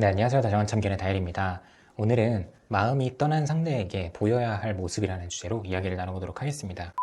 네, 안녕하세요. 다정한 참견의 다일입니다. 오늘은 마음이 떠난 상대에게 보여야 할 모습이라는 주제로 이야기를 나눠보도록 하겠습니다.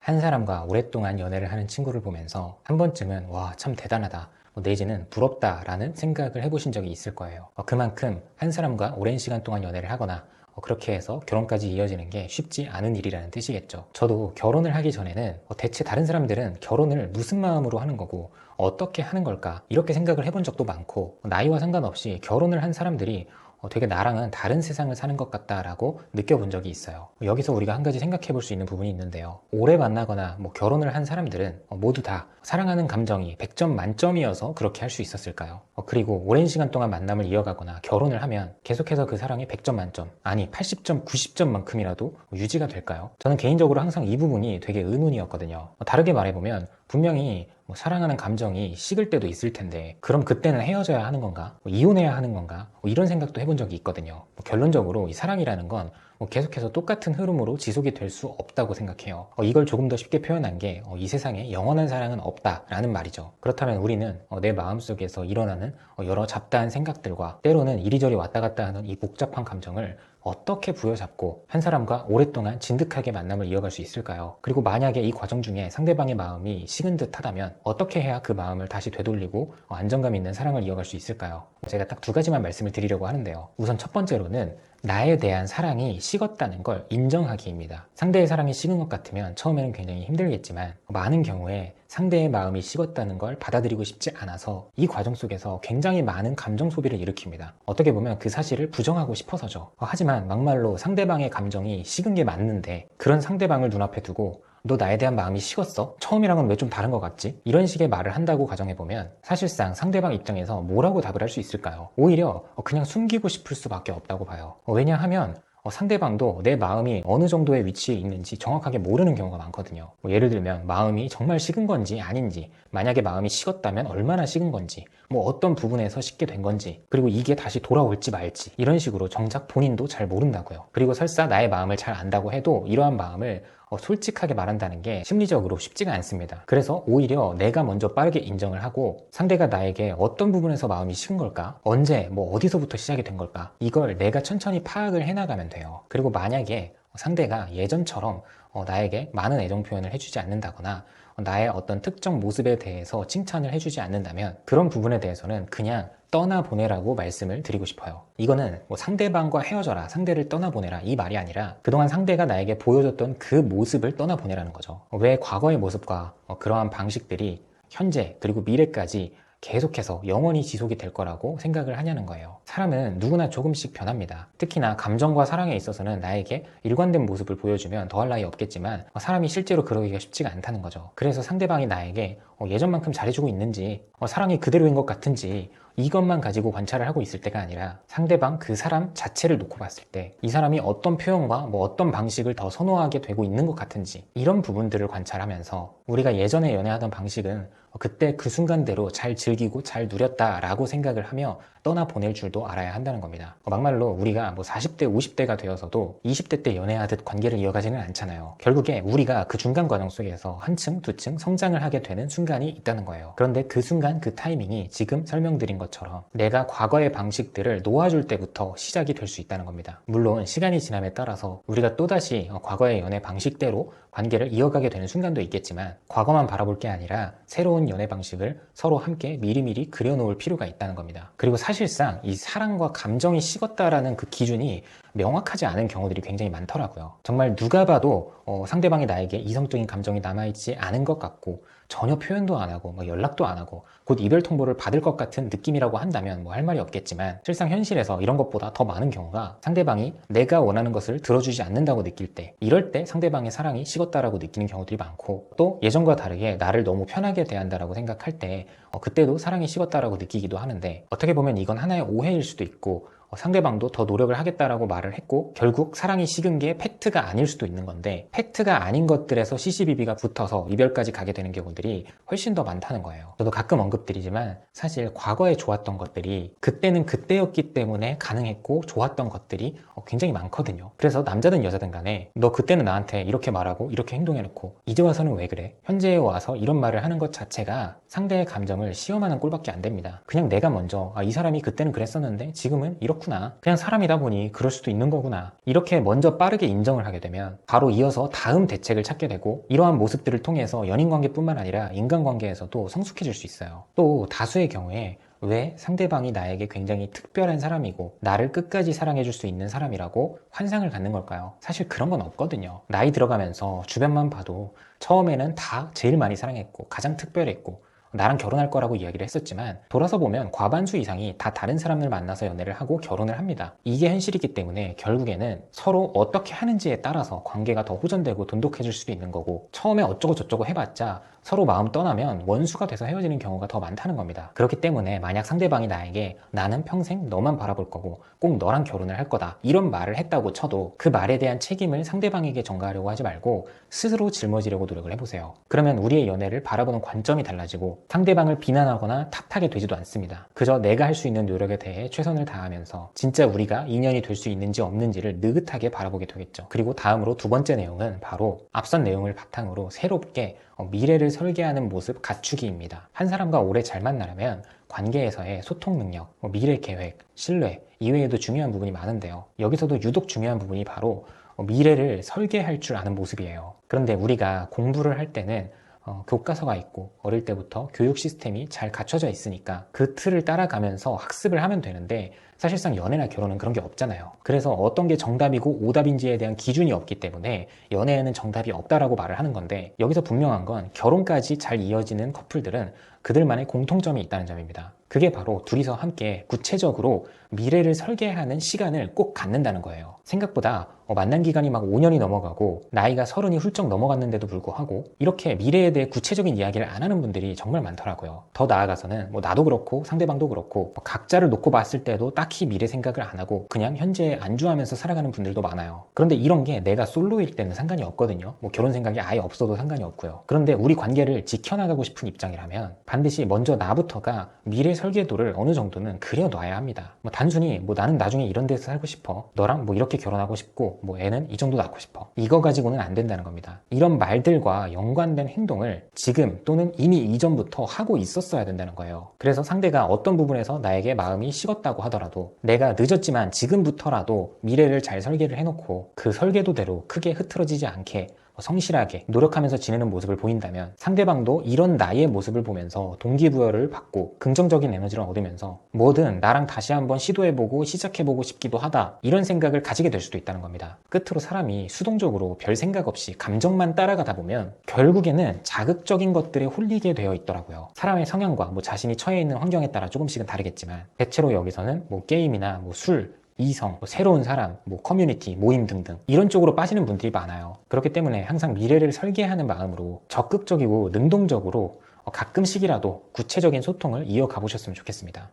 한 사람과 오랫동안 연애를 하는 친구를 보면서 한 번쯤은 와, 참 대단하다. 뭐 내지는 부럽다라는 생각을 해보신 적이 있을 거예요. 어, 그만큼 한 사람과 오랜 시간 동안 연애를 하거나 어, 그렇게 해서 결혼까지 이어지는 게 쉽지 않은 일이라는 뜻이겠죠. 저도 결혼을 하기 전에는 어, 대체 다른 사람들은 결혼을 무슨 마음으로 하는 거고 어떻게 하는 걸까 이렇게 생각을 해본 적도 많고 나이와 상관없이 결혼을 한 사람들이 어, 되게 나랑은 다른 세상을 사는 것 같다라고 느껴본 적이 있어요. 여기서 우리가 한 가지 생각해 볼 수 있는 부분이 있는데요. 오래 만나거나 뭐 결혼을 한 사람들은 어, 모두 다 사랑하는 감정이 100점 만점이어서 그렇게 할 수 있었을까요? 어, 그리고 오랜 시간 동안 만남을 이어가거나 결혼을 하면 계속해서 그 사랑이 100점 만점, 아니 80점, 90점만큼이라도 유지가 될까요? 저는 개인적으로 항상 이 부분이 되게 의문이었거든요. 다르게 말해보면 분명히 뭐 사랑하는 감정이 식을 때도 있을 텐데 그럼 그때는 헤어져야 하는 건가? 뭐 이혼해야 하는 건가? 뭐 이런 생각도 해본 적이 있거든요. 뭐 결론적으로 이 사랑이라는 건뭐 계속해서 똑같은 흐름으로 지속이 될 수 없다고 생각해요. 어, 이걸 조금 더 쉽게 표현한 게이 세상에 영원한 사랑은 없다라는 말이죠. 그렇다면 우리는 어, 내 마음속에서 일어나는 어, 여러 잡다한 생각들과 때로는 이리저리 왔다 갔다 하는 이 복잡한 감정을 어떻게 부여잡고 한 사람과 오랫동안 진득하게 만남을 이어갈 수 있을까요? 그리고 만약에 이 과정 중에 상대방의 마음이 식은 듯 하다면 어떻게 해야 그 마음을 다시 되돌리고 안정감 있는 사랑을 이어갈 수 있을까요? 제가 딱 두 가지만 말씀을 드리려고 하는데요. 우선 첫 번째로는 나에 대한 사랑이 식었다는 걸 인정하기입니다. 상대의 사랑이 식은 것 같으면 처음에는 굉장히 힘들겠지만 많은 경우에 상대의 마음이 식었다는 걸 받아들이고 싶지 않아서 이 과정 속에서 굉장히 많은 감정 소비를 일으킵니다. 어떻게 보면 그 사실을 부정하고 싶어서죠. 하지만 막말로 상대방의 감정이 식은 게 맞는데 그런 상대방을 눈앞에 두고 너 나에 대한 마음이 식었어? 처음이랑은 왜 좀 다른 것 같지? 이런 식의 말을 한다고 가정해보면 사실상 상대방 입장에서 뭐라고 답을 할 수 있을까요? 오히려 그냥 숨기고 싶을 수밖에 없다고 봐요. 왜냐하면 어, 상대방도 내 마음이 어느 정도의 위치에 있는지 정확하게 모르는 경우가 많거든요. 뭐 예를 들면 마음이 정말 식은 건지 아닌지, 만약에 마음이 식었다면 얼마나 식은 건지, 뭐 어떤 부분에서 식게 된 건지, 그리고 이게 다시 돌아올지 말지 이런 식으로 정작 본인도 잘 모른다고요. 그리고 설사 나의 마음을 잘 안다고 해도 이러한 마음을 어, 솔직하게 말한다는 게 심리적으로 쉽지가 않습니다. 그래서 오히려 내가 먼저 빠르게 인정을 하고 상대가 나에게 어떤 부분에서 마음이 식은 걸까? 언제, 뭐 어디서부터 시작이 된 걸까? 이걸 내가 천천히 파악을 해나가면 돼요. 그리고 만약에 상대가 예전처럼 어, 나에게 많은 애정 표현을 해주지 않는다거나 어, 나의 어떤 특정 모습에 대해서 칭찬을 해주지 않는다면 그런 부분에 대해서는 그냥 떠나보내라고 말씀을 드리고 싶어요. 이거는 뭐 상대방과 헤어져라, 상대를 떠나보내라 이 말이 아니라 그동안 상대가 나에게 보여줬던 그 모습을 떠나보내라는 거죠. 왜 과거의 모습과 어, 그러한 방식들이 현재 그리고 미래까지 계속해서 영원히 지속이 될 거라고 생각을 하냐는 거예요. 사람은 누구나 조금씩 변합니다. 특히나 감정과 사랑에 있어서는 나에게 일관된 모습을 보여주면 더할 나위 없겠지만 어, 사람이 실제로 그러기가 쉽지가 않다는 거죠. 그래서 상대방이 나에게 어, 예전만큼 잘해주고 있는지 사랑이 그대로인 것 같은지 이것만 가지고 관찰을 하고 있을 때가 아니라 상대방 그 사람 자체를 놓고 봤을 때 이 사람이 어떤 표현과 뭐 어떤 방식을 더 선호하게 되고 있는 것 같은지 이런 부분들을 관찰하면서 우리가 예전에 연애하던 방식은 그때 그 순간대로 잘 즐기고 잘 누렸다라고 생각을 하며 떠나 보낼 줄도 알아야 한다는 겁니다. 막말로 우리가 뭐 40대, 50대가 되어서도 20대 때 연애하듯 관계를 이어가지는 않잖아요. 결국에 우리가 그 중간 과정 속에서 한 층, 두 층 성장을 하게 되는 순간이 있다는 거예요. 그런데 그 순간 그 타이밍이 지금 설명드린 것처럼 내가 과거의 방식들을 놓아줄 때부터 시작이 될 수 있다는 겁니다. 물론 시간이 지남에 따라서 우리가 또다시 과거의 연애 방식대로 관계를 이어가게 되는 순간도 있겠지만 과거만 바라볼 게 아니라 새로운 연애 방식을 서로 함께 미리미리 그려놓을 필요가 있다는 겁니다. 그리고 사실상 이 사랑과 감정이 식었다라는 그 기준이 명확하지 않은 경우들이 굉장히 많더라고요. 정말 누가 봐도 어, 상대방이 나에게 이성적인 감정이 남아있지 않은 것 같고 전혀 표현도 안 하고 뭐 연락도 안 하고 곧 이별 통보를 받을 것 같은 느낌이라고 한다면 뭐 할 말이 없겠지만 실상 현실에서 이런 것보다 더 많은 경우가 상대방이 내가 원하는 것을 들어주지 않는다고 느낄 때 이럴 때 상대방의 사랑이 식었다라고 느끼는 경우들이 많고 또 예전과 다르게 나를 너무 편하게 대한다라고 생각할 때 어, 그때도 사랑이 식었다라고 느끼기도 하는데 어떻게 보면 이건 하나의 오해일 수도 있고 어, 상대방도 더 노력을 하겠다라고 말을 했고 결국 사랑이 식은 게 팩트가 아닐 수도 있는 건데 팩트가 아닌 것들에서 CCBB가 붙어서 이별까지 가게 되는 경우들이 훨씬 더 많다는 거예요. 저도 가끔 언급드리지만 사실 과거에 좋았던 것들이 그때는 그때였기 때문에 가능했고 좋았던 것들이 어, 굉장히 많거든요. 그래서 남자든 여자든 간에 너 그때는 나한테 이렇게 말하고 이렇게 행동해놓고 이제 와서는 왜 그래? 현재에 와서 이런 말을 하는 것 자체가 상대의 감정을 시험하는 꼴밖에 안 됩니다. 그냥 내가 먼저 아, 이 사람이 그때는 그랬었는데 지금은 이렇 구나. 그냥 사람이다 보니 그럴 수도 있는 거구나. 이렇게 먼저 빠르게 인정을 하게 되면 바로 이어서 다음 대책을 찾게 되고 이러한 모습들을 통해서 연인 관계뿐만 아니라 인간 관계에서도 성숙해질 수 있어요. 또 다수의 경우에 왜 상대방이 나에게 굉장히 특별한 사람이고 나를 끝까지 사랑해줄 수 있는 사람이라고 환상을 갖는 걸까요? 사실 그런 건 없거든요. 나이 들어가면서 주변만 봐도 처음에는 다 제일 많이 사랑했고 가장 특별했고 나랑 결혼할 거라고 이야기를 했었지만 돌아서 보면 과반수 이상이 다 다른 사람을 만나서 연애를 하고 결혼을 합니다. 이게 현실이기 때문에 결국에는 서로 어떻게 하는지에 따라서 관계가 더 호전되고 돈독해질 수도 있는 거고 처음에 어쩌고 저쩌고 해봤자 서로 마음 떠나면 원수가 돼서 헤어지는 경우가 더 많다는 겁니다. 그렇기 때문에 만약 상대방이 나에게 나는 평생 너만 바라볼 거고 꼭 너랑 결혼을 할 거다 이런 말을 했다고 쳐도 그 말에 대한 책임을 상대방에게 전가하려고 하지 말고 스스로 짊어지려고 노력을 해보세요. 그러면 우리의 연애를 바라보는 관점이 달라지고 상대방을 비난하거나 탓하게 되지도 않습니다. 그저 내가 할 수 있는 노력에 대해 최선을 다하면서 진짜 우리가 인연이 될 수 있는지 없는지를 느긋하게 바라보게 되겠죠. 그리고 다음으로 두 번째 내용은 바로 앞선 내용을 바탕으로 새롭게 어, 미래를 설계하는 모습 갖추기입니다. 한 사람과 오래 잘 만나려면 관계에서의 소통 능력, 뭐 미래 계획, 신뢰 이외에도 중요한 부분이 많은데요. 여기서도 유독 중요한 부분이 바로 어, 미래를 설계할 줄 아는 모습이에요. 그런데 우리가 공부를 할 때는 어, 교과서가 있고 어릴 때부터 교육 시스템이 잘 갖춰져 있으니까 그 틀을 따라가면서 학습을 하면 되는데 사실상 연애나 결혼은 그런 게 없잖아요. 그래서 어떤 게 정답이고 오답인지에 대한 기준이 없기 때문에 연애에는 정답이 없다라고 말을 하는 건데 여기서 분명한 건 결혼까지 잘 이어지는 커플들은 그들만의 공통점이 있다는 점입니다. 그게 바로 둘이서 함께 구체적으로 미래를 설계하는 시간을 꼭 갖는다는 거예요. 생각보다 어, 만난 기간이 막 5년이 넘어가고 나이가 서른이 훌쩍 넘어갔는데도 불구하고 이렇게 미래에 대해 구체적인 이야기를 안 하는 분들이 정말 많더라고요. 더 나아가서는 뭐 나도 그렇고 상대방도 그렇고 뭐 각자를 놓고 봤을 때도 딱히 미래 생각을 안 하고 그냥 현재에 안주하면서 살아가는 분들도 많아요. 그런데 이런 게 내가 솔로일 때는 상관이 없거든요. 뭐 결혼 생각이 아예 없어도 상관이 없고요. 그런데 우리 관계를 지켜나가고 싶은 입장이라면 반드시 먼저 나부터가 미래 설계도를 어느 정도는 그려놔야 합니다. 뭐 단순히 뭐 나는 나중에 이런 데서 살고 싶어. 너랑 뭐 이렇게 결혼하고 뭐 애는 이 정도 낳고 싶어. 이거 가지고는 안 된다는 겁니다. 이런 말들과 연관된 행동을 지금 또는 이미 이전부터 하고 있었어야 된다는 거예요. 그래서 상대가 어떤 부분에서 나에게 마음이 식었다고 하더라도 내가 늦었지만 지금부터라도 미래를 잘 설계를 해놓고 그 설계도대로 크게 흐트러지지 않게 성실하게 노력하면서 지내는 모습을 보인다면 상대방도 이런 나의 모습을 보면서 동기부여를 받고 긍정적인 에너지를 얻으면서 뭐든 나랑 다시 한번 시도해보고 시작해보고 싶기도 하다 이런 생각을 가지게 될 수도 있다는 겁니다. 끝으로 사람이 수동적으로 별 생각 없이 감정만 따라가다 보면 결국에는 자극적인 것들에 홀리게 되어 있더라고요. 사람의 성향과 뭐 자신이 처해 있는 환경에 따라 조금씩은 다르겠지만 대체로 여기서는 뭐 게임이나 뭐 술, 이성, 뭐 새로운 사람, 뭐 커뮤니티, 모임 등등 이런 쪽으로 빠지는 분들이 많아요. 그렇기 때문에 항상 미래를 설계하는 마음으로 적극적이고 능동적으로 가끔씩이라도 구체적인 소통을 이어가 보셨으면 좋겠습니다.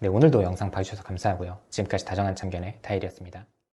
네, 오늘도 영상 봐주셔서 감사하고요. 지금까지 다정한 참견의 다일이었습니다.